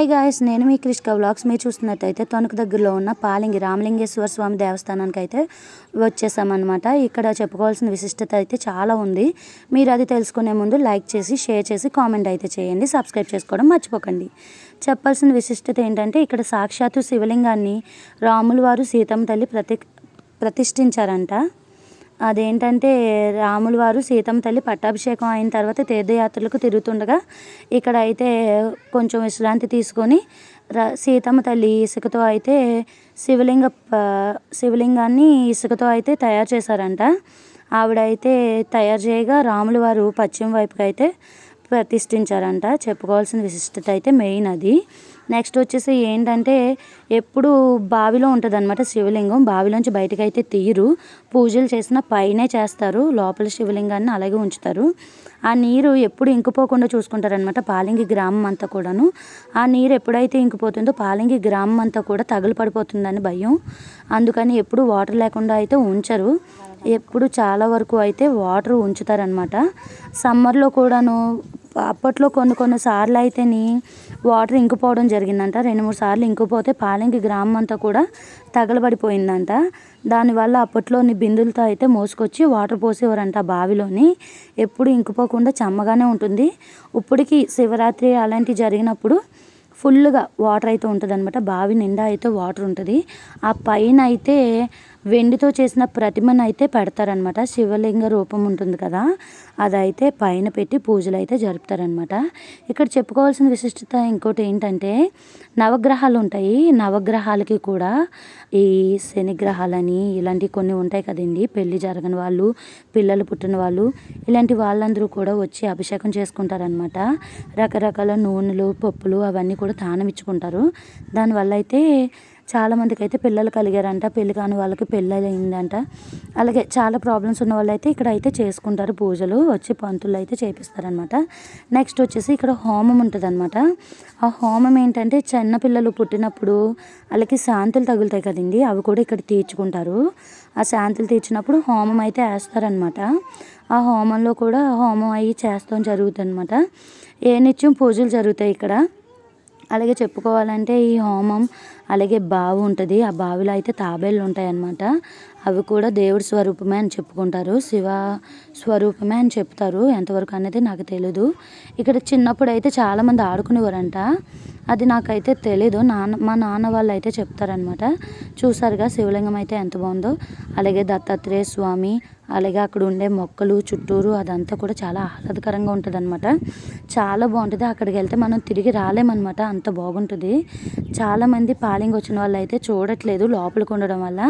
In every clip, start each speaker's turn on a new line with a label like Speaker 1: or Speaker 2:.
Speaker 1: Hi guys నేను మీ క్రిష్క vlogs మీరు చూస్తున్నట్టయితే తణుకు దగ్గరలో ఉన్న పాలింగి రామలింగేశ్వర స్వామి దేవస్థానానికి అయితే వచ్చేసామన్నమాట. ఇక్కడ చెప్పుకోవాల్సిన విశిష్టత అయితే చాలా ఉంది. మీరు అది తెలుసుకునే ముందు లైక్ చేసి షేర్ చేసి కామెంట్ అయితే చేయండి. సబ్స్క్రైబ్ చేసుకోవడం మర్చిపోకండి. చెప్పాల్సిన విశిష్టత ఏంటంటే ఇక్కడ సాక్షాత్తు శివలింగాన్ని రాములు వారు సీతమ్మ తల్లి ప్రతి ప్రతిష్ఠించారంట. అదేంటంటే రాములు వారు సీతమ్మ తల్లి పట్టాభిషేకం అయిన తర్వాత తీర్థయాత్రలకు తిరుగుతుండగా ఇక్కడ అయితే కొంచెం విశ్రాంతి తీసుకొని సీతమ్మ తల్లి ఇసుకతో అయితే శివలింగ శివలింగాన్ని ఇసుకతో అయితే తయారు చేశారంట. ఆవిడ అయితే తయారు చేయగా రాములు వారు పశ్చిమ వైపుకి అయితే ప్రతిష్ఠించారంట. చెప్పుకోవాల్సిన విశిష్టత అయితే మెయిన్ అది. నెక్స్ట్ వచ్చేసి ఏంటంటే ఎప్పుడు బావిలో ఉంటుంది అనమాట శివలింగం. బావిలోంచి బయటకు అయితే తీయరు. పూజలు చేసిన పైనే చేస్తారు. లోపల శివలింగాన్ని అలాగే ఉంచుతారు. ఆ నీరు ఎప్పుడు ఇంకిపోకుండా చూసుకుంటారనమాట పాలింగి గ్రామం అంతా కూడాను. ఆ నీరు ఎప్పుడైతే ఇంకిపోతుందో పాలింగి గ్రామం అంతా కూడా తగులు పడిపోతుందని భయం. అందుకని ఎప్పుడు వాటర్ లేకుండా అయితే ఉంచరు. ఎప్పుడు చాలా వరకు అయితే వాటర్ ఉంచుతారనమాట సమ్మర్లో కూడాను అప్పట్లో కొన్ని కొన్ని సార్లు అయితేని వాటర్ ఇంకిపోవడం జరిగిందంట. రెండు మూడు సార్లు ఇంకిపోతే పాలెంకి గ్రామం అంతా కూడా తగలబడిపోయిందంట. దానివల్ల అప్పట్లోని బిందులతో అయితే మోసుకొచ్చి వాటర్ పోసేవారంట బావిలోని. ఎప్పుడు ఇంకిపోకుండా చెమ్మగానే ఉంటుంది. ఇప్పటికీ శివరాత్రి అలాంటివి జరిగినప్పుడు ఫుల్గా వాటర్ అయితే ఉంటుంది అనమాట బావి నిండా అయితే వాటర్ ఉంటుంది. ఆ పైన అయితే వెండితో చేసిన ప్రతిమను అయితే పెడతారనమాట శివలింగ రూపం ఉంటుంది కదా అదైతే పైన పెట్టి పూజలు అయితే జరుపుతారనమాట ఇక్కడ చెప్పుకోవాల్సిన విశిష్టత ఇంకోటి ఏంటంటే నవగ్రహాలు ఉంటాయి. నవగ్రహాలకి కూడా ఈ శనిగ్రహాలని ఇలాంటివి కొన్ని ఉంటాయి కదండి. పెళ్ళి జరగని వాళ్ళు పిల్లలు పుట్టిన వాళ్ళు ఇలాంటి వాళ్ళందరూ కూడా వచ్చి అభిషేకం చేసుకుంటారనమాట రకరకాల నూనెలు పప్పులు అవన్నీ కూడా తానం ఇచ్చుకుంటారు. దానివల్ల అయితే చాలామందికి అయితే పిల్లలు కలిగారంట. పెళ్ళి కాని వాళ్ళకి పెళ్ళి అయిందంట. అలాగే చాలా ప్రాబ్లమ్స్ ఉన్న వాళ్ళు అయితే ఇక్కడ అయితే చేసుకుంటారు. పూజలు వచ్చి పంతులు అయితే చేపిస్తారనమాట నెక్స్ట్ వచ్చేసి ఇక్కడ హోమం ఉంటుంది అనమాట ఆ హోమం ఏంటంటే చిన్నపిల్లలు పుట్టినప్పుడు వాళ్ళకి శాంతులు తగులుతాయి కదండి. అవి కూడా ఇక్కడ తీర్చుకుంటారు. ఆ శాంతులు తీర్చినప్పుడు హోమం అయితే వేస్తారనమాట ఆ హోమంలో కూడా హోమం అయ్యి చేస్తాం జరుగుతుంది అనమాట ఏ నిత్యం పూజలు జరుగుతాయి ఇక్కడ? అలాగే చెప్పుకోవాలంటే ఈ హోమం అలాగే బావి ఉంటుంది. ఆ బావిలో అయితే తాబేళ్ళు ఉంటాయన్నమాట. అవి కూడా దేవుడి స్వరూపమే అని చెప్పుకుంటారు. శివ స్వరూపమే అని చెప్తారు. ఎంతవరకు అనేది నాకు తెలీదు. ఇక్కడ చిన్నప్పుడు అయితే చాలామంది ఆడుకునేవారంట. అది నాకైతే తెలీదు. నాన్న మా నాన్న వాళ్ళు అయితే చెప్తారనమాట చూసారుగా శివలింగం అయితే ఎంత బాగుందో. అలాగే దత్తాత్రేయ స్వామి అలాగే అక్కడ ఉండే మొక్కలు చుట్టూరు అదంతా కూడా చాలా ఆహ్లాదకరంగా ఉంటుంది అనమాట చాలా బాగుంటుంది. అక్కడికి వెళ్తే మనం తిరిగి రాలేమన్నమాట. అంత బాగుంటుంది. చాలామంది పాలింగ్ వచ్చిన వాళ్ళు అయితే చూడట్లేదు లోపలికి ఉండడం వల్ల.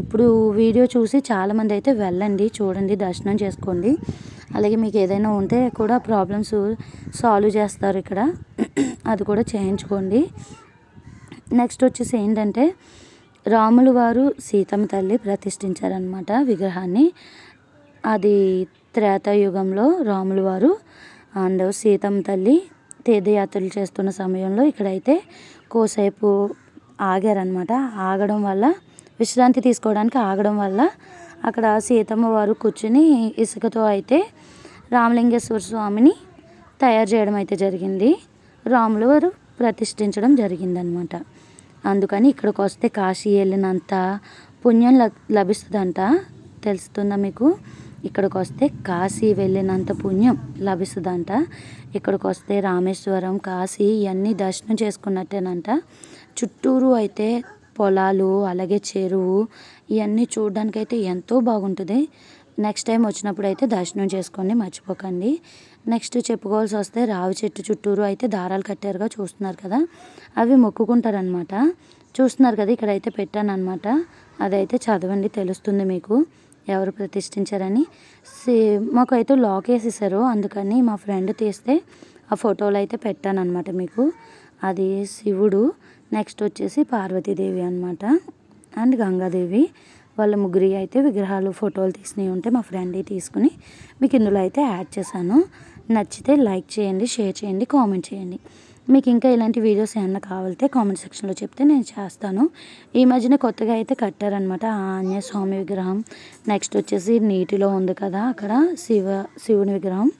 Speaker 1: ఇప్పుడు వీడియో చూసి చాలామంది అయితే వెళ్ళండి చూడండి దర్శనం చేసుకోండి. అలాగే మీకు ఏదైనా ఉంటే కూడా ప్రాబ్లమ్స్ సాల్వ్ చేస్తారు ఇక్కడ. అది కూడా చేయించుకోండి. నెక్స్ట్ వచ్చేసి ఏంటంటే రాములు వారు సీతమ్మ తల్లి ప్రతిష్ఠించారనమాట విగ్రహాన్ని. అది త్రేతాయుగంలో రాములు వారు అండ్ సీతమ్మ తల్లి తీర్థయాత్రలు చేస్తున్న సమయంలో ఇక్కడైతే కోసేపు ఆగారనమాట ఆగడం వల్ల విశ్రాంతి తీసుకోవడానికి ఆగడం వల్ల అక్కడ సీతమ్మ వారు కూర్చుని ఇసుకతో అయితే రామలింగేశ్వర స్వామిని తయారు చేయడం అయితే జరిగింది. రాములు వారు ప్రతిష్ఠించడం జరిగిందనమాట అందుకని ఇక్కడికి వస్తే కాశీ వెళ్ళినంత పుణ్యం లభిస్తుందంట. తెలుస్తుందా మీకు? ఇక్కడికి వస్తే కాశీ వెళ్ళినంత పుణ్యం లభిస్తుందంట. ఇక్కడికి వస్తే రామేశ్వరం కాశీ ఇవన్నీ దర్శనం చేసుకున్నట్టేనంట. చుట్టూరు అయితే పొలాలు అలాగే చెరువు ఇవన్నీ చూడడానికి అయితే ఎంతో బాగుంటుంది. నెక్స్ట్ టైం వచ్చినప్పుడు అయితే దర్శనం చేసుకోండి మర్చిపోకండి. నెక్స్ట్ చెప్పుకోవాల్సి వస్తే రావి చెట్టు చుట్టూరు అయితే దారాలు కట్టారుగా చూస్తున్నారు కదా. అవి మొక్కుకుంటారనమాట చూస్తున్నారు కదా ఇక్కడైతే అయితే పెట్టాను అనమాట అదైతే చదవండి తెలుస్తుంది మీకు. ఎవరు ప్రతిష్ఠించారని. మాకు అయితే లాక్ వేసేసారు. అందుకని మా ఫ్రెండ్ తీస్తే ఆ ఫోటోలు అయితే పెట్టాను అనమాట మీకు. అది శివుడు నెక్స్ట్ వచ్చేసి పార్వతీదేవి అనమాట అండ్ గంగాదేవి. వాళ్ళ ముగ్గురి అయితే విగ్రహాలు ఫోటోలు తీసినవి ఉంటే మా ఫ్రెండ్ తీసుకుని మీకు ఇందులో అయితే యాడ్ చేశాను. నచ్చితే లైక్ చేయండి షేర్ చేయండి కామెంట్ చేయండి. మీకు ఇంకా ఇలాంటి వీడియోస్ ఏమన్నా కావాలితే కామెంట్ సెక్షన్లో చెప్తే నేను చేస్తాను. ఈ మధ్యన కొత్తగా అయితే కట్టారనమాట ఆంజనేయ స్వామి విగ్రహం. నెక్స్ట్ వచ్చేసి నీటిలో ఉంది కదా అక్కడ శివ శివుని విగ్రహం.